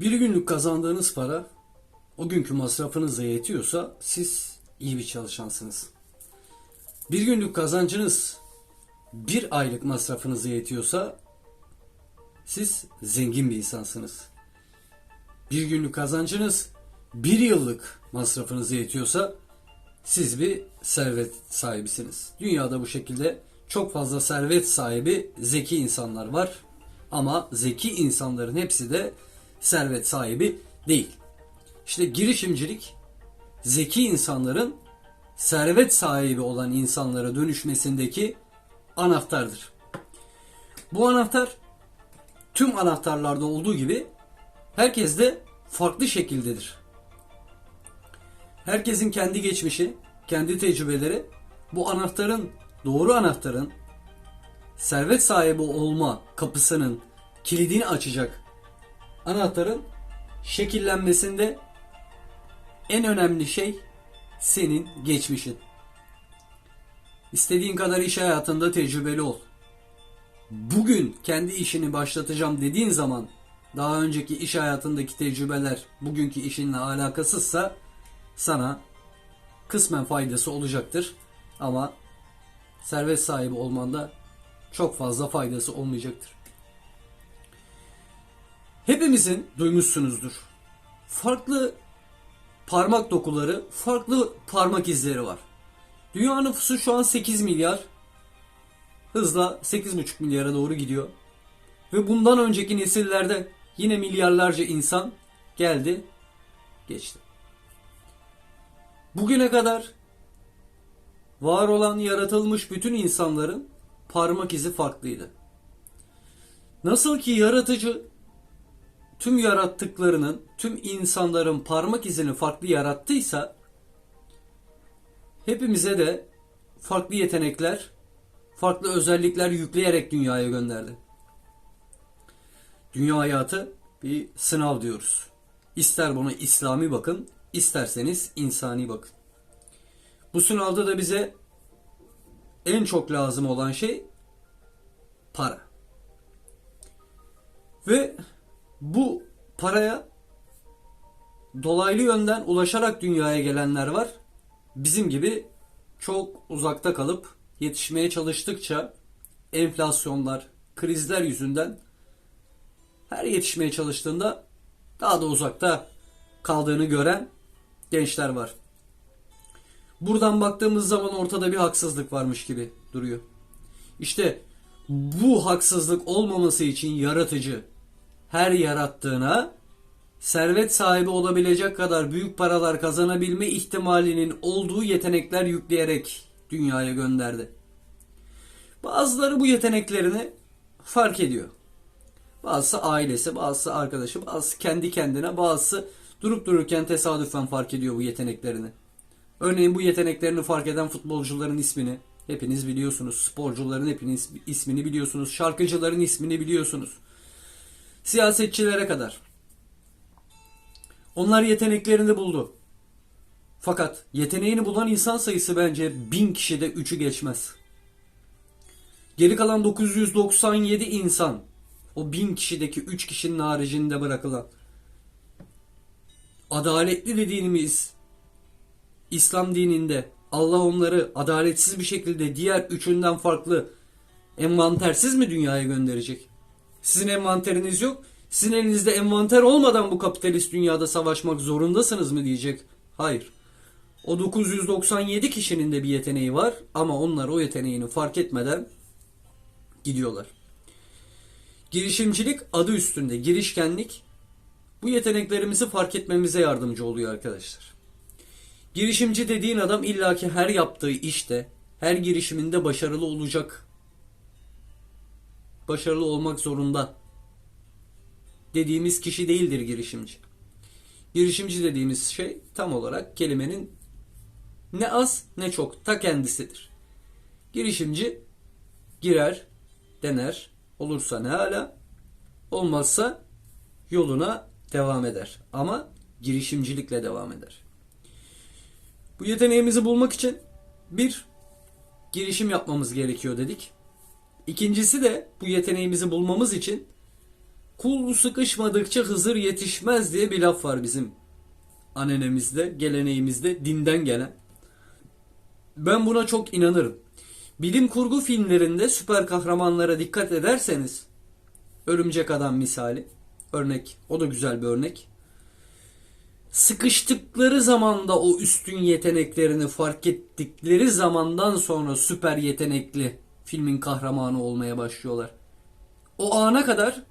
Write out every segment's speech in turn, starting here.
Bir günlük kazandığınız para o günkü masrafınıza yetiyorsa siz iyi bir çalışansınız. Bir günlük kazancınız bir aylık masrafınıza yetiyorsa siz zengin bir insansınız. Bir günlük kazancınız bir yıllık masrafınıza yetiyorsa siz bir servet sahibisiniz. Dünyada bu şekilde çok fazla servet sahibi zeki insanlar var. Ama zeki insanların hepsi de servet sahibi değil. İşte girişimcilik zeki insanların servet sahibi olan insanlara dönüşmesindeki anahtardır. Bu anahtar tüm anahtarlarda olduğu gibi herkeste farklı şekildedir. Herkesin kendi geçmişi, kendi tecrübeleri bu anahtarın, doğru anahtarın servet sahibi olma kapısının kilidini açacak anahtarın şekillenmesinde en önemli şey senin geçmişin. İstediğin kadar iş hayatında tecrübeli ol. Bugün kendi işini başlatacağım dediğin zaman daha önceki iş hayatındaki tecrübeler bugünkü işinle alakasızsa sana kısmen faydası olacaktır. Ama servet sahibi olmanda çok fazla faydası olmayacaktır. Hepimizin duymuşsunuzdur. Farklı parmak dokuları, farklı parmak izleri var. Dünya nüfusu şu an 8 milyar. Hızla 8,5 milyara doğru gidiyor. Ve bundan önceki nesillerde yine milyarlarca insan geldi, geçti. Bugüne kadar var olan yaratılmış bütün insanların parmak izi farklıydı. Nasıl ki yaratıcı tüm yarattıklarının, tüm insanların parmak izini farklı yarattıysa hepimize de farklı yetenekler, farklı özellikler yükleyerek dünyaya gönderdi. Dünya hayatı bir sınav diyoruz. İster buna İslami bakın, isterseniz insani bakın. Bu sınavda da bize en çok lazım olan şey para. Ve bu paraya dolaylı yönden ulaşarak dünyaya gelenler var. Bizim gibi çok uzakta kalıp yetişmeye çalıştıkça enflasyonlar, krizler yüzünden her yetişmeye çalıştığında daha da uzakta kaldığını gören gençler var. Buradan baktığımız zaman ortada bir haksızlık varmış gibi duruyor. İşte bu haksızlık olmaması için yaratıcı her yarattığına servet sahibi olabilecek kadar büyük paralar kazanabilme ihtimalinin olduğu yetenekler yükleyerek dünyaya gönderdi. Bazıları bu yeteneklerini fark ediyor. Bazısı ailesi, bazısı arkadaşı, bazısı kendi kendine, bazısı durup dururken tesadüfen fark ediyor bu yeteneklerini. Örneğin bu yeteneklerini fark eden futbolcuların ismini hepiniz biliyorsunuz. Sporcuların hepiniz ismini biliyorsunuz. Şarkıcıların ismini biliyorsunuz. Siyasetçilere kadar. Onlar yeteneklerini buldu. Fakat yeteneğini bulan insan sayısı bence bin kişide üçü geçmez. Geri kalan 997 insan o bin kişideki 3 kişinin haricinde bırakılan adaletli dediğimiz İslam dininde Allah onları adaletsiz bir şekilde diğer üçünden farklı envantersiz mi dünyaya gönderecek? Sizin envanteriniz yok. Sizin elinizde envanter olmadan bu kapitalist dünyada savaşmak zorundasınız mı diyecek. Hayır. O 997 kişinin de bir yeteneği var ama onlar o yeteneğini fark etmeden gidiyorlar. Girişimcilik adı üstünde girişkenlik bu yeteneklerimizi fark etmemize yardımcı oluyor arkadaşlar. Girişimci dediğin adam illaki her yaptığı işte, her girişiminde başarılı olacak. Başarılı olmak zorunda. Dediğimiz kişi değildir girişimci. Girişimci dediğimiz şey tam olarak kelimenin ne az ne çok ta kendisidir. Girişimci girer, dener, olursa ne hala, olmazsa yoluna devam eder. Ama girişimcilikle devam eder. Bu yeteneğimizi bulmak için bir girişim yapmamız gerekiyor dedik. İkincisi de bu yeteneğimizi bulmamız için Kul sıkışmadıkça Hızır yetişmez diye bir laf var bizim anenemizde, geleneğimizde, dinden gelen. Ben buna çok inanırım. Bilim kurgu filmlerinde süper kahramanlara dikkat ederseniz, Örümcek Adam misali, örnek, o da güzel bir örnek. Sıkıştıkları zamanda o üstün yeteneklerini fark ettikleri zamandan sonra süper yetenekli filmin kahramanı olmaya başlıyorlar. O ana kadar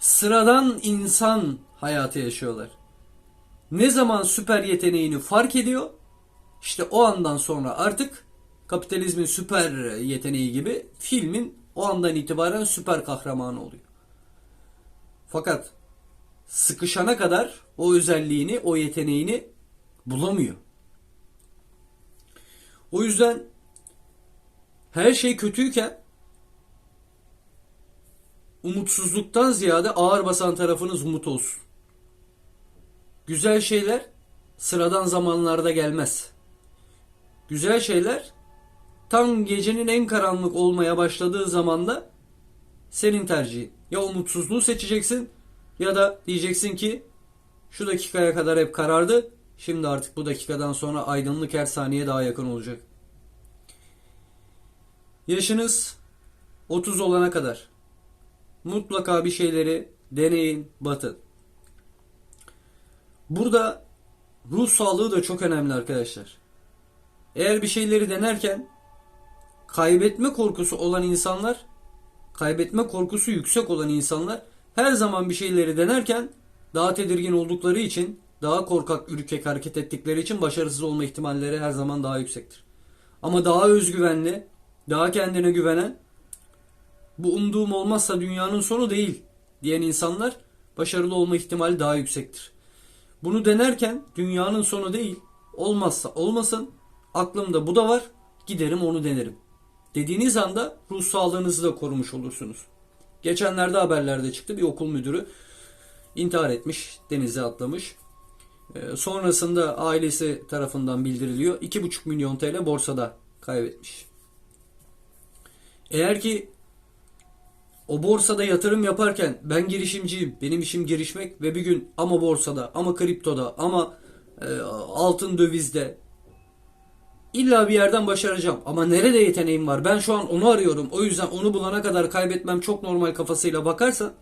sıradan insan hayatı yaşıyorlar. Ne zaman süper yeteneğini fark ediyor, işte o andan sonra artık kapitalizmin süper yeteneği gibi filmin o andan itibaren süper kahramanı oluyor. Fakat sıkışana kadar o özelliğini, o yeteneğini bulamıyor. O yüzden her şey kötüyken umutsuzluktan ziyade ağır basan tarafınız umut olsun. Güzel şeyler sıradan zamanlarda gelmez. Güzel şeyler tam gecenin en karanlık olmaya başladığı zamanda senin tercihin. Ya umutsuzluğu seçeceksin ya da diyeceksin ki şu dakikaya kadar hep karardı. Şimdi artık bu dakikadan sonra aydınlık her saniye daha yakın olacak. Yaşınız 30 olana kadar mutlaka bir şeyleri deneyin, batın. Burada ruh sağlığı da çok önemli arkadaşlar. Eğer bir şeyleri denerken kaybetme korkusu olan insanlar, kaybetme korkusu yüksek olan insanlar her zaman bir şeyleri denerken daha tedirgin oldukları için, daha korkak, ürkek hareket ettikleri için başarısız olma ihtimalleri her zaman daha yüksektir. Ama daha özgüvenli, daha kendine güvenen, bu umduğum olmazsa dünyanın sonu değil diyen insanlar başarılı olma ihtimali daha yüksektir. Bunu denerken dünyanın sonu değil, olmazsa olmasın, aklımda bu da var, giderim onu denerim. Dediğiniz anda ruh sağlığınızı da korumuş olursunuz. Geçenlerde haberlerde çıktı bir okul müdürü intihar etmiş, denize atlamış. Ee, sonrasında ailesi tarafından bildiriliyor. 2,5 milyon TL borsada kaybetmiş. Eğer ki o borsada yatırım yaparken ben girişimciyim, benim işim girişmek ve bir gün ama borsada, ama kriptoda, ama e, altın dövizde illa bir yerden başaracağım. Ama nerede yeteneğim var? Ben şu an onu arıyorum. O yüzden onu bulana kadar kaybetmem çok normal kafasıyla bakarsan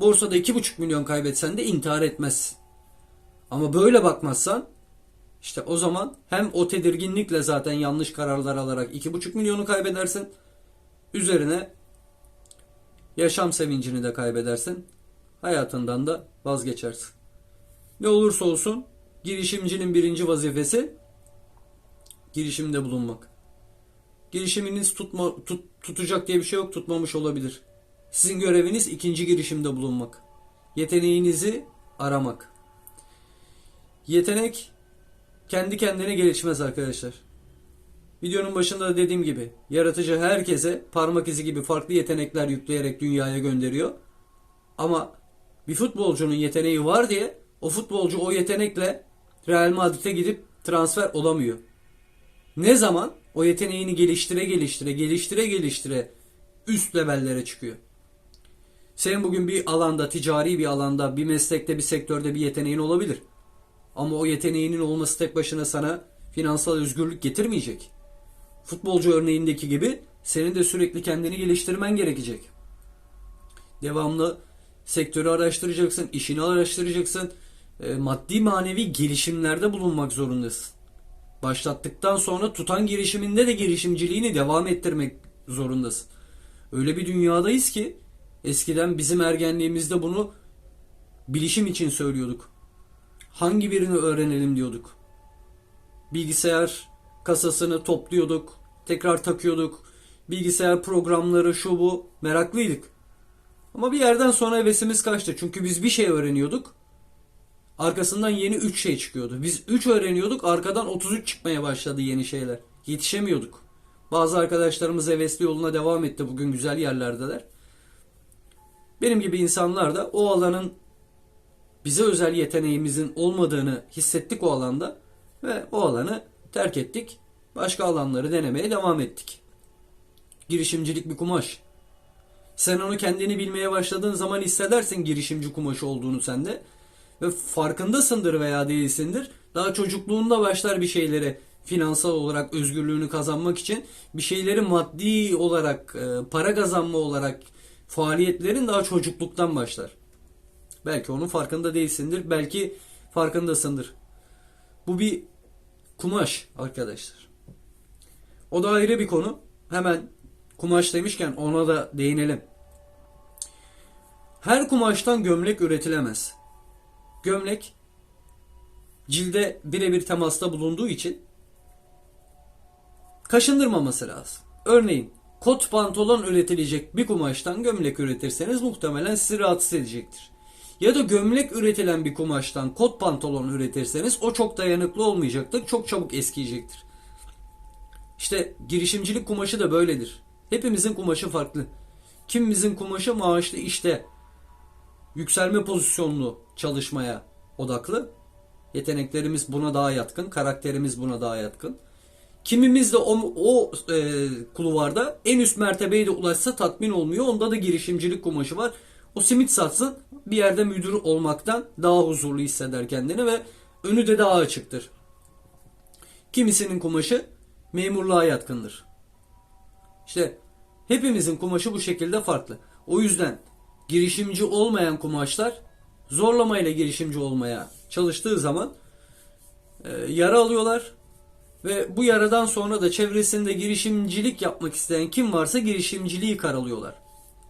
borsada 2,5 milyon kaybetsen de intihar etmezsin. Ama böyle bakmazsan işte o zaman hem o tedirginlikle zaten yanlış kararlar alarak 2,5 milyonu kaybedersin. Üzerine yaşam sevincini de kaybedersin. Hayatından da vazgeçersin. Ne olursa olsun girişimcinin birinci vazifesi girişimde bulunmak. Girişiminiz tutma, tut, tutacak diye bir şey yok tutmamış olabilir. Sizin göreviniz ikinci girişimde bulunmak. Yeteneğinizi aramak. Yetenek kendi kendine gelişmez arkadaşlar. Videonun başında da dediğim gibi yaratıcı herkese parmak izi gibi farklı yetenekler yükleyerek dünyaya gönderiyor. Ama bir futbolcunun yeteneği var diye o futbolcu o yetenekle Real Madrid'e gidip transfer olamıyor. Ne zaman o yeteneğini geliştire geliştire geliştire geliştire üst levellere çıkıyor. Senin bugün bir alanda, ticari bir alanda, bir meslekte, bir sektörde bir yeteneğin olabilir. Ama o yeteneğinin olması tek başına sana finansal özgürlük getirmeyecek. Futbolcu örneğindeki gibi senin de sürekli kendini geliştirmen gerekecek. Devamlı sektörü araştıracaksın, işini araştıracaksın, e, maddi manevi gelişimlerde bulunmak zorundasın. Başlattıktan sonra tutan girişiminde de girişimciliğini devam ettirmek zorundasın. Öyle bir dünyadayız ki eskiden bizim ergenliğimizde bunu bilişim için söylüyorduk. Hangi birini öğrenelim diyorduk. Bilgisayar kasasını topluyorduk, tekrar takıyorduk. Bilgisayar programları şu bu meraklıydık. Ama bir yerden sonra hevesimiz kaçtı. Çünkü biz bir şey öğreniyorduk. Arkasından yeni 3 şey çıkıyordu. Biz 3 öğreniyorduk. Arkadan 33 çıkmaya başladı yeni şeyler. Yetişemiyorduk. Bazı arkadaşlarımız hevesli yoluna devam etti. Bugün güzel yerlerdeler. Benim gibi insanlar da o alanın bize özel yeteneğimizin olmadığını hissettik o alanda ve o alanı terk ettik. Başka alanları denemeye devam ettik. Girişimcilik bir kumaş. Sen onu kendini bilmeye başladığın zaman hissedersin girişimci kumaşı olduğunu sende. Ve farkındasındır veya değilsindir. Daha çocukluğunda başlar bir şeyleri finansal olarak özgürlüğünü kazanmak için bir şeyleri maddi olarak, e, para kazanma olarak faaliyetlerin daha çocukluktan başlar. Belki onun farkında değilsindir, belki farkındasındır. Bu bir kumaş arkadaşlar. O da ayrı bir konu. Hemen kumaş demişken ona da değinelim. Her kumaştan gömlek üretilemez. Gömlek cilde birebir temasta bulunduğu için kaşındırmaması lazım. Örneğin kot pantolon üretilecek bir kumaştan gömlek üretirseniz muhtemelen sizi rahatsız edecektir. Ya da gömlek üretilen bir kumaştan kot pantolon üretirseniz o çok dayanıklı olmayacaktır, çok çabuk eskiyecektir. İşte girişimcilik kumaşı da böyledir. Hepimizin kumaşı farklı. Kimimizin kumaşı maaşlı işte yükselme pozisyonlu çalışmaya odaklı. Yeteneklerimiz buna daha yatkın, karakterimiz buna daha yatkın. Kimimiz de o, o e, kulvarda en üst mertebeye de ulaşsa tatmin olmuyor. Onda da girişimcilik kumaşı var. O simit satsın bir yerde müdür olmaktan daha huzurlu hisseder kendini ve önü de daha açıktır. Kimisinin kumaşı memurluğa yatkındır. İşte hepimizin kumaşı bu şekilde farklı. O yüzden girişimci olmayan kumaşlar zorlamayla girişimci olmaya çalıştığı zaman e, yara alıyorlar ve bu yaradan sonra da çevresinde girişimcilik yapmak isteyen kim varsa girişimciliği karalıyorlar.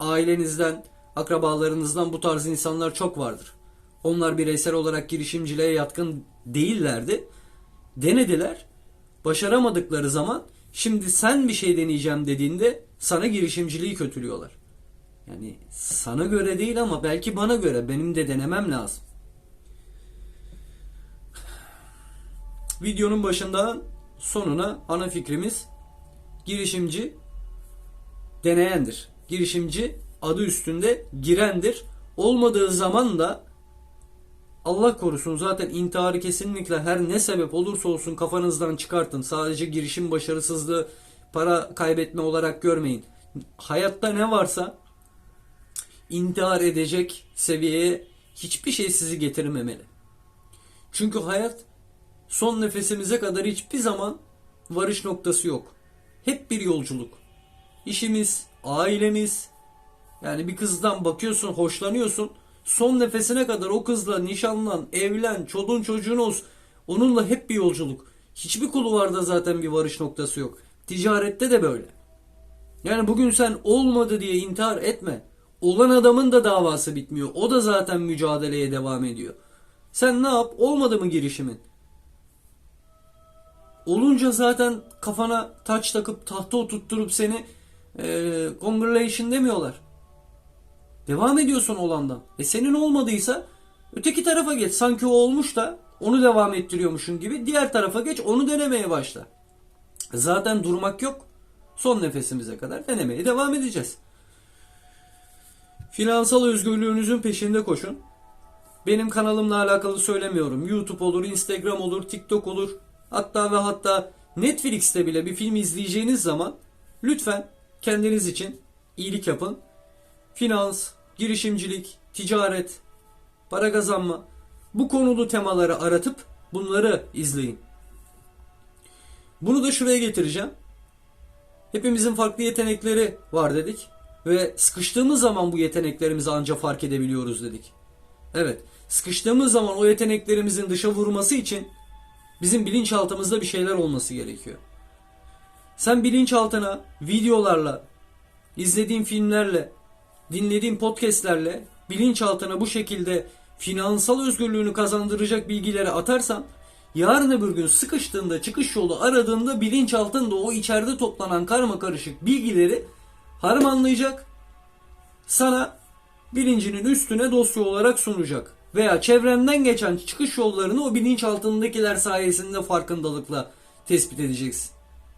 Ailenizden, akrabalarınızdan bu tarz insanlar çok vardır. Onlar bireysel olarak girişimciliğe yatkın değillerdi. Denediler. Başaramadıkları zaman şimdi sen bir şey deneyeceğim dediğinde sana girişimciliği kötülüyorlar. Yani sana göre değil ama belki bana göre benim de denemem lazım. Videonun başından sonuna ana fikrimiz girişimci deneyendir. Girişimci adı üstünde girendir. Olmadığı zaman da Allah korusun zaten intiharı kesinlikle her ne sebep olursa olsun kafanızdan çıkartın. Sadece girişim başarısızlığı, para kaybetme olarak görmeyin. Hayatta ne varsa intihar edecek seviyeye hiçbir şey sizi getirmemeli. Çünkü hayat son nefesimize kadar hiçbir zaman varış noktası yok. Hep bir yolculuk. İşimiz, ailemiz, yani bir kızdan bakıyorsun, hoşlanıyorsun. Son nefesine kadar o kızla nişanlan, evlen, çoluğun çocuğun olsun. Onunla hep bir yolculuk. Hiçbir kulvarda zaten bir varış noktası yok. Ticarette de böyle. Yani bugün sen olmadı diye intihar etme. Olan adamın da davası bitmiyor. O da zaten mücadeleye devam ediyor. Sen ne yap? Olmadı mı girişimin? Olunca zaten kafana taç takıp tahta oturtturup seni e, congratulation demiyorlar. Devam ediyorsun olandan. E senin olmadıysa öteki tarafa geç. Sanki o olmuş da onu devam ettiriyormuşsun gibi diğer tarafa geç onu denemeye başla. Zaten durmak yok. Son nefesimize kadar denemeye devam edeceğiz. Finansal özgürlüğünüzün peşinde koşun. Benim kanalımla alakalı söylemiyorum. YouTube olur, Instagram olur, TikTok olur. Hatta ve hatta Netflix'te bile bir film izleyeceğiniz zaman lütfen kendiniz için iyilik yapın. Finans, girişimcilik, ticaret, para kazanma bu konulu temaları aratıp bunları izleyin. Bunu da şuraya getireceğim. Hepimizin farklı yetenekleri var dedik ve sıkıştığımız zaman bu yeteneklerimizi anca fark edebiliyoruz dedik. Evet, sıkıştığımız zaman o yeteneklerimizin dışa vurması için bizim bilinçaltımızda bir şeyler olması gerekiyor. Sen bilinçaltına videolarla, izlediğin filmlerle, dinlediğin podcastlerle bilinçaltına bu şekilde finansal özgürlüğünü kazandıracak bilgileri atarsan yarın öbür gün sıkıştığında çıkış yolu aradığında bilinçaltında o içeride toplanan karma karışık bilgileri harmanlayacak sana bilincinin üstüne dosya olarak sunacak veya çevrenden geçen çıkış yollarını o bilinçaltındakiler sayesinde farkındalıkla tespit edeceksin.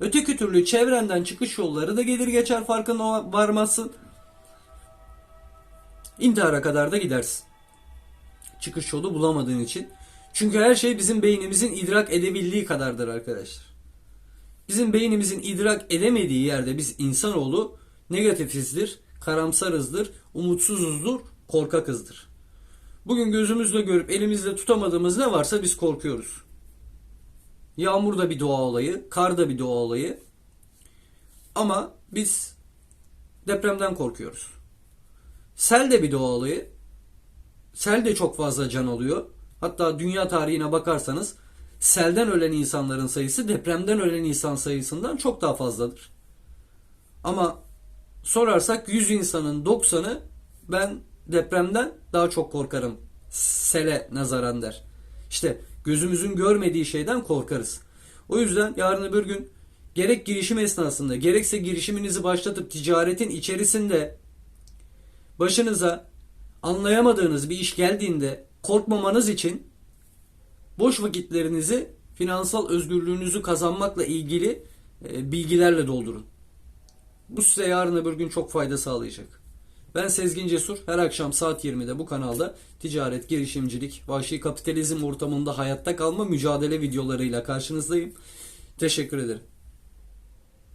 Öteki türlü çevrenden çıkış yolları da gelir geçer farkına varmazsın. İntihara kadar da gidersin. Çıkış yolu bulamadığın için. Çünkü her şey bizim beynimizin idrak edebildiği kadardır arkadaşlar. Bizim beynimizin idrak edemediği yerde biz insanoğlu negatifizdir, karamsarızdır, umutsuzuzdur, korkakızdır. Bugün gözümüzle görüp elimizle tutamadığımız ne varsa biz korkuyoruz. Yağmur da bir doğa olayı, kar da bir doğa olayı. Ama biz depremden korkuyoruz. Sel de bir doğa olayı. Sel de çok fazla can alıyor. Hatta dünya tarihine bakarsanız selden ölen insanların sayısı depremden ölen insan sayısından çok daha fazladır. Ama sorarsak 100 insanın 90'ı ben depremden daha çok korkarım sele nazaran der. İşte gözümüzün görmediği şeyden korkarız. O yüzden yarın öbür gün gerek girişim esnasında gerekse girişiminizi başlatıp ticaretin içerisinde başınıza anlayamadığınız bir iş geldiğinde korkmamanız için boş vakitlerinizi finansal özgürlüğünüzü kazanmakla ilgili e, bilgilerle doldurun. Bu size yarın öbür gün çok fayda sağlayacak. Ben Sezgin Cesur. Her akşam saat 20'de bu kanalda ticaret, girişimcilik, vahşi kapitalizm ortamında hayatta kalma mücadele videolarıyla karşınızdayım. Teşekkür ederim.